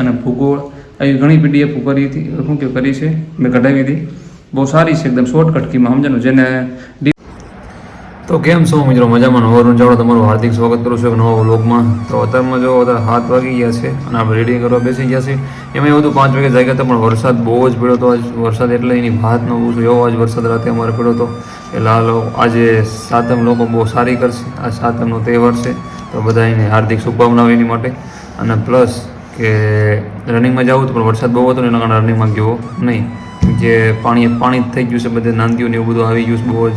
અને ભૂગોળ, આવી ઘણી પીડીએફ કરી હતી શું કે કરી છે? મેં કઢાવી હતી. બહુ સારી છે, એકદમ શોર્ટકટ કીમાં સમજાનું જેને તો કેમ છો મિત્રો? મજામાં? નવરું જાણો તમારું હાર્દિક સ્વાગત કરું છું એક નવા વ્લોગમાં. તો અત્યારમાં જો અત્યારે હાથ વાગી ગયા છે અને આપણે રીડિંગ કરવા બેસી ગયા છે. એમાં એવું હતું, પાંચ વાગે જાગ્યા હતા, પણ વરસાદ બહુ જ પડ્યો હતો આજ. વરસાદ એટલે એની ભાત ન પૂછું. એવો આજ વરસાદ રાતે અમારે પડ્યો હતો. એટલે આ આજે સાતમ લોકો બહુ સારી કરશે. આ સાતમનો તહેવાર છે. તો બધા એને હાર્દિક શુભકામનાઓ એની માટે. અને પ્લસ કે રનિંગમાં જવું હતું, પણ વરસાદ બહુ હતો ને એના કારણે રનિંગમાં ગયો નહીં. જે પાણી પાણી થઈ ગયું છે, બધે નાંદીઓ ને એવું બધું આવી ગયું છે, બહુ જ.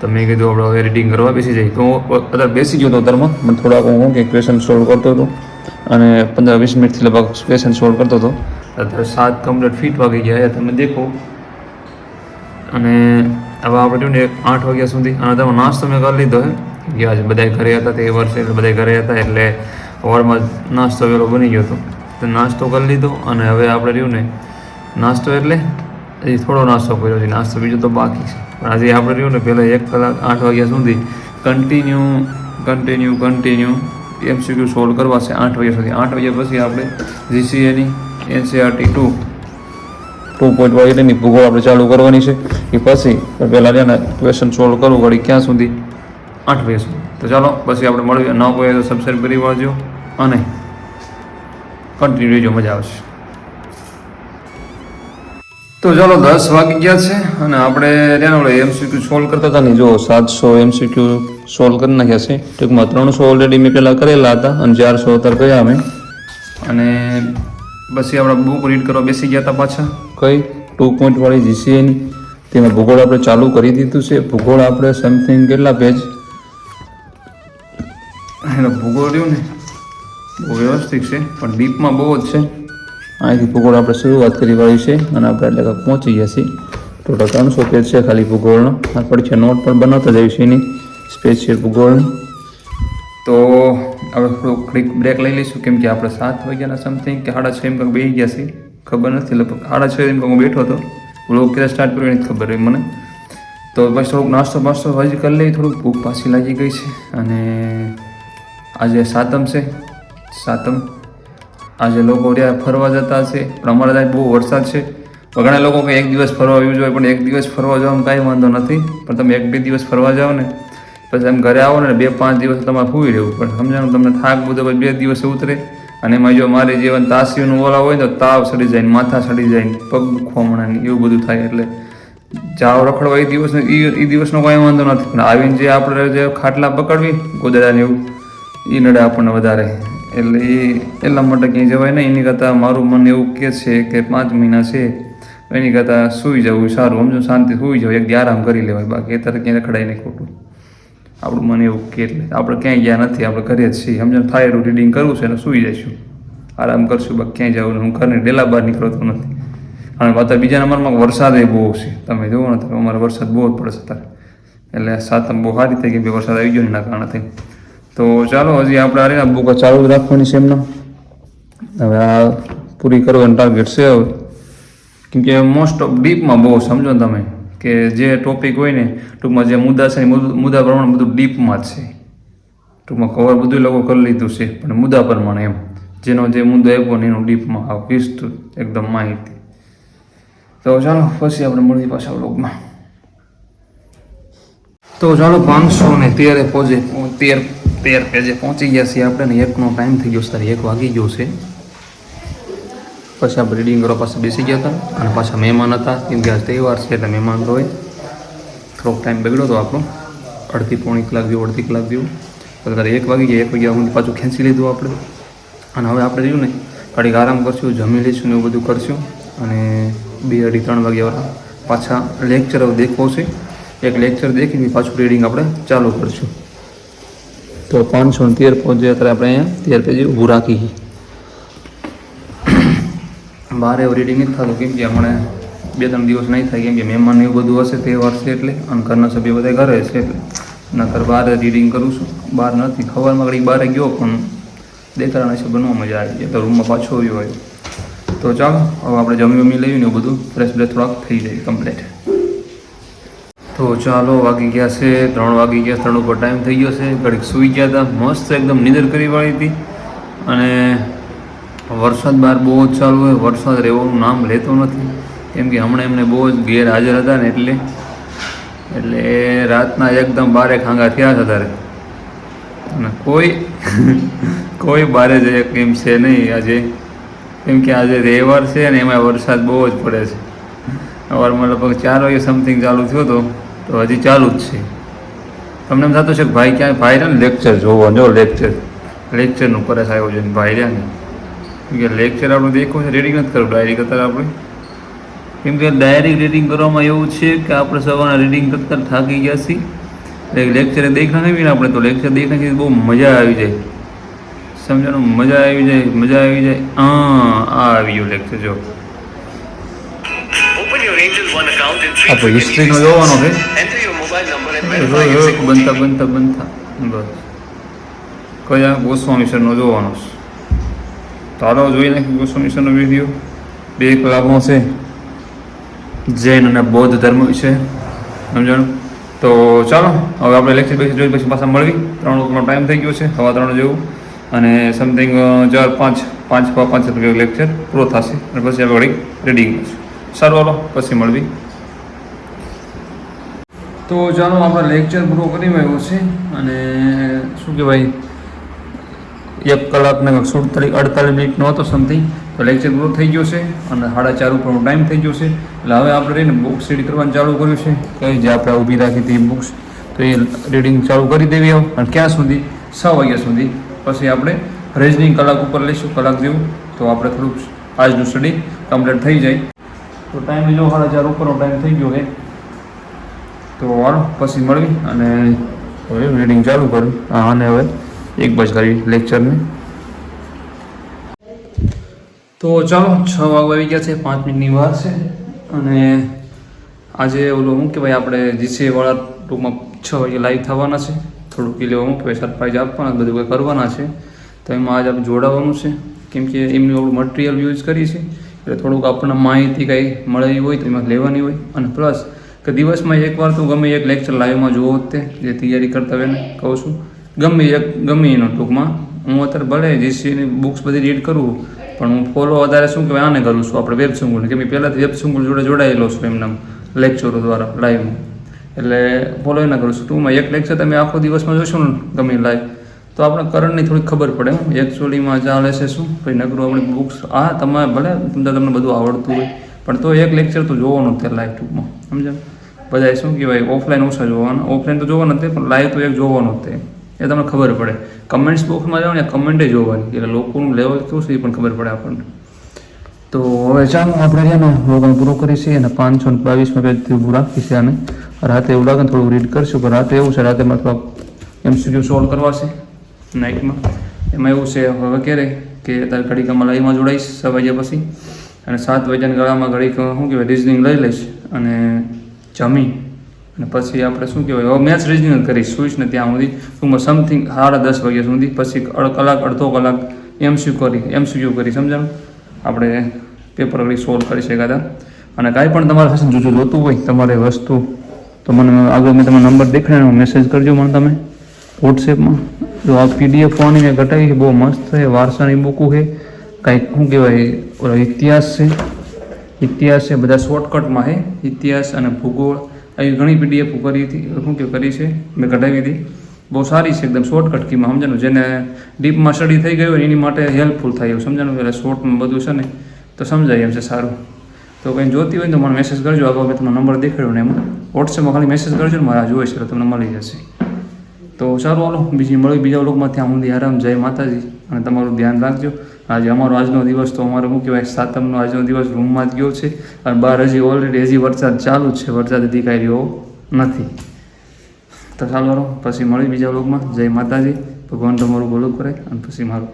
તો મેં કીધું આપણે હવે રીડિંગ કરવા બેસી જઈએ. તો અત્યારે બેસી ગયો હતો અત્યારમાં. મને થોડાક હું કે ક્વેશ્ચન સોલ્વ કરતો હતો. અને પંદર વીસ મિનિટથી લગભગ ક્વેશ્ચન સોલ્વ કરતો હતો. અત્યારે સાત કમ્પ્લીટ ફીટ વાગી ગયા છે, તમે દેખો. અને હવે આપણે જોયું ને આઠ વાગ્યા સુધી. અને તમે નાસ્તો મેં કરી લીધો હે કે આજે બધા ઘરે હતા તે વર્ષે, એટલે બધા ઘરે હતા, એટલે સવારમાં નાસ્તો વહેલો બની ગયો હતો. તો નાસ્તો કરી લીધો અને હવે આપણે રહ્યું ને નાસ્તો એટલે હજી થોડો નાસ્તો કર્યો છે. નાસ્તો બીજો તો બાકી છે. પણ આજે આપણે રહ્યું ને પહેલાં એક કલાક આઠ વાગ્યા સુધી continue continue continue MCQ solve કરવા છે આઠ વાગ્યા સુધી. આઠ વાગ્યા પછી આપણે જીસીએની એનસીઆરટી ટુ ટુ પોઈન્ટ એની ભૂગોળ આપણે ચાલુ કરવાની છે. એ પછી પહેલાં છે ને ક્વેશ્ચન સોલ્વ કરવું વળી ક્યાં સુધી? આઠ વાગ્યા સુધી. તો ચાલો, પછી આપણે મળીએ. ન કોઈ તો સબસ્ક્રાઈબ કરી વાળજો અને કન્ટિન્યુ રહેજો મજા આવશે. તો ચાલો દસ વાગી ગયા છે અને આપણે ત્યાં આપણે એમસીક્યુ સોલ્વ કરતા હતા ને જો સાતસો એમસીક્યુ સોલ્વ કરી નાખ્યા છે. ટૂંકમાં ત્રણસો ઓલરેડી મેં પહેલાં કરેલા હતા અને ચારસો અત્યારે ગયા અમે. અને પછી આપણે બુક રીડ કરવા બેસી ગયા હતા પાછા. કઈ? ટુ પોઈન્ટ વાળી જીસીએની તેમાં ભૂગોળ આપણે ચાલુ કરી દીધું છે. ભૂગોળ આપણે સમથિંગ કેટલા પેજ એનો ભૂગોળ રહ્યું ને? બહુ વ્યવસ્થિત છે પણ ડીપમાં બહુ જ છે. અહીંથી ભૂગોળ આપણે શરૂઆત કરી વાળી છે અને આપણે એટલે કાંઈક પહોંચી ગયા છીએ. ટોટલ ત્રણસો પેજ છે ખાલી ભૂગોળનો. આ પડશે નોટ પણ બનાવતા જઈશું એની સ્પેશિયલ ભૂગોળની. તો આપણે થોડુંક ક્લિક બ્રેક લઈ લઈશું કેમ કે આપણે સાત વાગ્યાના સમથિંગ કે સાડા છ એમ કંઈક બેસી ગયા છીએ. ખબર નથી લગભગ સાડા છ એમ હું બેઠો હતો. વ્લોગ ક્યારે સ્ટાર્ટ કર્યો એ નથી ખબર રહી મને. તો પછી થોડુંક નાસ્તો બાસ્તો હજી કરી લઈ થોડુંક ભૂખ પાછી લાગી ગઈ છે. અને આજે સાતમ છે. સાતમ. આજે લોકો રહ્યા ફરવા જતા છે. ત્યાં બહુ વરસાદ છે. ઘણા લોકો કે એક દિવસ ફરવા આવ્યું જોઈએ પણ એક દિવસ ફરવા જવામાં કાંઈ વાંધો નથી. પણ તમે એક બે દિવસ ફરવા જાઓ ને, પછી એમ ઘરે આવો ને, બે પાંચ દિવસ તમારે ફૂવી રહેવું પણ સમજાણું? તમને થાક બધો પછી બે દિવસે ઉતરે. અને એમાં જો મારી જીવન તાસીઓનું ઓલા હોય તો તાવ સડી જાય માથા સડી જાય પગ દુખવા એવું બધું થાય. એટલે જાવ રખડવા એ દિવસ એ દિવસનો કોઈ વાંધો નથી. પણ આવીને જે આપણે જે ખાટલા પકડવી, ગોદડાને એવું એ નડે આપણને વધારે. એટલે એ એટલા માટે ક્યાંય જવાય નહીં. એની કરતાં મારું મન એવું કહે છે કે પાંચ મહિના છે. એની કરતાં સૂઈ જવું સારું. સમજો, શાંતિ સૂઈ જવું. એક આરામ કરી લેવાય. બાકી અત્યારે ક્યાંય રખડાય નહીં ખોટું. આપણું મન એવું કે એટલે. આપણે ક્યાંય ગયા નથી. આપણે ઘરે જ છીએ. સમજો, થાયરું રીડિંગ કરવું છે અને સૂઈ જઈશું. આરામ કરશું. બાકી ક્યાંય જવું હું ઘરની ડેલા બહાર નીકળતો નથી. અને અત્યારે બીજા નંબરમાં વરસાદ એ બહુ છે. તમે જુઓ ને અમારે વરસાદ બહુ જ પડે છે અત્યારે. એટલે સાતમ બહુ સારી થઈ ગઈ. કે વરસાદ આવી ગયો એના કારણે તો ચાલો, હજી આપણે આ રહ્યા બુક ચાલુ રાખવાની છે એમને. હવે આ પૂરી કરવાનું ટાર્ગેટ છે હવે. કેમકે મોસ્ટ ઓફ ડીપમાં બહુ સમજો તમે, કે જે ટોપિક હોય ને, ટૂંકમાં જે મુદ્દા છે મુદ્દા પ્રમાણે બધું ડીપમાં જ છે. ટૂંકમાં કવર બધું લોકો કરી લીધું છે, પણ મુદ્દા પ્રમાણે એમ. જેનો જે મુદ્દો આપ્યો ને, એનું ડીપમાં આ વિસ્તૃત, એકદમ માહિતી. તો ચાલો, પછી આપણે મળીએ પાછા વ્લોગમાં તો ચાલો, પાંચસો ને તેરે પહોંચે તેર તેર પેજે પહોંચી ગયા છીએ આપણે ને એકનો ટાઈમ થઈ ગયો સર એક વાગી ગયો છે. પછી આપણે રીડિંગ કરવા પાસે બેસી ગયા હતા અને પાછા મહેમાન હતા, કેમ કે આજ તહેવાર છે એટલે મહેમાન હોય. થોડોક ટાઈમ બગડ્યો હતો આપણો. અડધી પોણી કલાક જેવું, અડધી કલાક જેવું. અત્યારે એક વાગી ગયા, એક વાગ્યા સુધી પાછું ખેંચી લીધું આપણે. અને હવે આપણે રહ્યું ને, ઘડીક આરામ કરશું, જમી લઈશું ને એવું બધું કરશું. અને બે અઢી ત્રણ વાગ્યા પાછા લેક્ચર દેખવો છે. એક લેક્ચર દેખીને પાછું રીડિંગ આપણે ચાલુ કરશું. તો પાંચસો ને તેર પહોંચે અત્યારે આપણે અહીંયા. તેર પેજ ઊભું રાખી બહાર એવું રીડિંગ નથી થતું, કેમ કે હમણાં બે ત્રણ દિવસ નહીં થાય, કેમ કે મહેમાન એવું બધું હશે, તહેવાર છે એટલે, અને ઘરના સભ્ય બધા ઘરે છે એટલે. નકર બહાર રીડિંગ કરું છું. બહાર નથી ખબરમાં ઘડી બહાર ગયો, પણ દેખાડા છે બનવા મજા આવી જાય. તો રૂમમાં પાછો આવ્યો હોય. તો ચાલો, હવે આપણે જમી વમી લઈએ ને બધું ફ્રેશ બ્રેશ થોડાક થઈ જાય કમ્પ્લીટ તો ચાલો વાગી ગયા છે, ત્રણ વાગી ગયા, ત્રણ ઉપર ટાઈમ થઈ ગયો છે. ઘડીક સૂઈ ગયા હતા, મસ્ત એકદમ નિંદર કરી વાળી હતી. અને વરસાદ બહાર બહુ જ ચાલુ હોય, વરસાદ રહેવાનું નામ લેતો નથી. કેમ કે હમણાં એમને બહુ જ ગેરહાજર હતા ને એટલે એટલે રાતના એકદમ બારે ખાંગા થયા હતા તારે અને કોઈ કોઈ બારે જઈએ કેમ છે નહીં આજે. કેમ કે આજે તહેવાર છે ને એમાં વરસાદ બહુ જ પડે છે. સવારમાં લગભગ ચાર વાગે સમથિંગ ચાલુ થયો હતો. તો હજી ચાલુ જ છે. તમને એમ થતું છે કે ભાઈ ક્યાંય ભાઈ રહ્યા ને લેક્ચર જોવો જો લેક્ચર લેક્ચરનું આવ્યો છે ને ભાઈ રહ્યા ને. કે લેક્ચર આપણે દેખવું છે રીડિંગ નથી કરવું ડાયરી કરતાં આપણે. કેમ કે ડાયરી રીડિંગ કરવામાં એવું છે કે આપણે સવારના રીડિંગ કરતાં થાકી ગયા છીએ. લેક્ચરે દેખ નાખીએ આપણે તો લેક્ચર દેખ નાખી બહુ મજા આવી જાય. સમજવાનું મજા આવી જાય, મજા આવી જાય. આ આવી ગયું લેક્ચર જો. આપણે હિસ્ટ્રીનો જોવાનો છે. બનતા બનતા બનતા બસ કયા ગોસ્વામી સરનો જોવાનો છે તારો જોઈ નાખી ગોસ્વામી સરનો વીડિયો બે કલાકનો છે જૈન અને બૌદ્ધ ધર્મ વિશે સમજાણું તો ચાલો હવે આપણે લેક્ચર બેસી જોઈ પછી પાછા મળવી ત્રણ વાગ્યાનો ટાઈમ થઈ ગયો છે સવા ત્રણ જેવું. અને સમથિંગ ચાર પાંચ પાંચ પાંચ લેક્ચર પૂરો થશે. અને પછી આપણે રેડી રીડિંગ સારું, હાલો, પછી મળવી. તો ચાલો, આપણે લેક્ચર પૂરો કરી આવ્યો છે અને શું કહેવાય, એક કલાકને સુડતાલીસ અડતાલીસ મિનિટનો હતો સમથિંગ તો લેક્ચર પૂરો થઈ ગયો છે અને સાડા ચાર ઉપરનો ટાઈમ થઈ ગયો છે. એટલે હવે આપણે રહીને બુક્સ રીડ કરવાનું ચાલુ કર્યું છે. કઈ જે આપણે ઊભી રાખી હતી બુક્સ તો એ રીડિંગ ચાલુ કરી દેવી આવો અને ક્યાં સુધી? છ વાગ્યા સુધી. પછી આપણે રેઝનિંગ કલાક ઉપર લઈશું, કલાક જેવું. તો આપણે થોડુંક આજનું સ્ટડી કમ્પ્લીટ થઈ જાય. તો ટાઈમ જો સાડા ચાર ઉપરનો ટાઈમ થઈ ગયો છે. તો વાળો પછી મળવી અને હવે રીડિંગ ચાલુ કરવી હા, અને હવે એક બજ કરી લેક્ચરને તો ચાલો છ વાગવા આવી ગયા છે પાંચ મિનિટની વાર છે. અને આજે ઓલું શું કહેવાય આપણે જીસીવાળા ટૂંકમાં છ વાગે લાઈવ થવાના છે. થોડુંક એ લેવા શું કહેવાય સરપ્રાઈઝ આપવાના બધું કંઈ કરવાના છે. તો એમાં આજે આપણે જોડાવાનું છે. કેમ કે એમનું આપણું મટીરિયલ યુઝ કરીએ છે એટલે થોડુંક આપણને માહિતી કંઈ મળેલી હોય તો એમાં લેવાની હોય. અને પ્લસ કે દિવસમાં એકવાર તો ગમે એક લેક્ચર લાઈવમાં જોવો તે, જે તૈયારી કરતા હોય ને કહું છું. ગમે એક, ગમે એનો ટૂંકમાં. હું અત્યારે ભલે જીસીની બુક્સ બધી રીડ કરું પણ હું ફોલો વધારે શું કહેવાય, આને કરું છું આપણે વેબ સંકુલ કેમ પહેલાંથી વેબ સંકુલ જોડે જોડાયેલો છું એમના લેક્ચરો દ્વારા લાઈવમાં એટલે ફોલો એના કરું છું. ટૂંકમાં એક લેક્ચર તમે આખો દિવસમાં જોશો ને ગમે લાઈવ તો આપણે કરંટની થોડી ખબર પડે એકચ્યુઅલીમાં ચાલે છે શું? ભાઈ, નકરું આપણી બુક્સ આ તમારે ભલે તમને તમને બધું આવડતું હોય, પણ તો એક લેક્ચર તો જોવાનું તે લાઈવ ટૂંકમાં. સમજાય? બધા શું કહેવાય ઓફલાઈન ઓછા જોવાના. ઓફલાઈન તો જોવાનું તે, પણ લાઈવ તો એક જોવાનું તે. એ તમને ખબર પડે. કમેન્ટ્સ બોક્સમાં જાઓ ને કમેન્ટે જોવાની. એટલે લોકોનું લેવલ કેવું છે એ પણ ખબર પડે આપણને. તો હવે ચાલો, આપણે છે ને રોગાણ પૂરું છીએ અને પાંચસો ને બાવીસમાં પેજથી ઊભું રાખીશું અને રાતે એવું લાગે થોડું રીડ કરશું, પણ રાતે એવું છે, રાતે મારે થોડાક એમસીક્યુ સોલ્વ કરવા છે. નાઇટમાં. એમાં એવું છે, હવે ક્યારે કે તારે ઘડીકામાં લાઈવમાં જોડાઈશ, છ વાગ્યા પછી. અને સાત વાગ્યાના ગાળામાં ઘડીક, શું કહેવાય, રિઝનિંગ લઈ લઈશ અને જમી. અને પછી આપણે શું કહેવાય, હવે મેચ રિઝનિંગ કરીશ. સુઈશ ને ત્યાં સુધી? ટૂંકમાં સમથિંગ સાડા દસ વાગ્યા સુધી. પછી કલાક, અડધો કલાક એમસીક્યુ કરી એમસીક્યુ કરી, સમજાણું? આપણે પેપર કરી સોલ્વ કરી શકાતા અને કાંઈ પણ તમારે હશે ને જો જોતું હોય, તમારે વસ્તુ, તો મને આગળ મેં તમને નંબર દેખાડ્યો મેસેજ કરજો મને તમે. વોટ્સએપમાં જો આ પીડીએફ વાણી મેં ઘટાવી છે, બહુ મસ્ત છે, વારસાની બુકું છે. કાંઈક શું કહેવાય, ઓલો ઇતિહાસ છે. ઇતિહાસ છે, બધા શોર્ટકટમાં છે. ઇતિહાસ અને ભૂગોળ. આવી ઘણી પીડીએફ કરી હતી. શું કે કરી છે? મેં કઢાવી હતી. બહુ સારી છે, એકદમ શોર્ટકટ કીમાં સમજાનું જેને ડીપમાં સ્ટડી થઈ ગયું એની માટે હેલ્પફુલ થાય એવું સમજાનું એટલે શોર્ટમાં બધું છે ને, તો સમજાય એમ છે સારું. તો કંઈ જોતી હોય તો મને મેસેજ કરજો. આગળ મેં તમને નંબર દેખાડ્યો ને એમાં. વોટ્સએપમાં ખાલી મેસેજ કરજો ને મારા જોઈશ એટલે તમને મળી જશે. તો સારું હાલો, બીજી મળી બીજા લોકમાં ત્યાં સુધી આરામ, જય માતાજી. અને તમારું ધ્યાન રાખજો. આજે અમારો આજનો દિવસ તો અમારો શું કહેવાય, સાતમનો આજનો દિવસ રૂમમાં જ ગયો છે. અને બહાર હજી ઓલરેડી હજી વરસાદ ચાલુ જ છે. વરસાદ હજી રહ્યો નથી. તો ચાલો પછી મળી બીજા લોકમાં જય માતાજી. ભગવાન તમારું ભલું કરે અને પછી મારું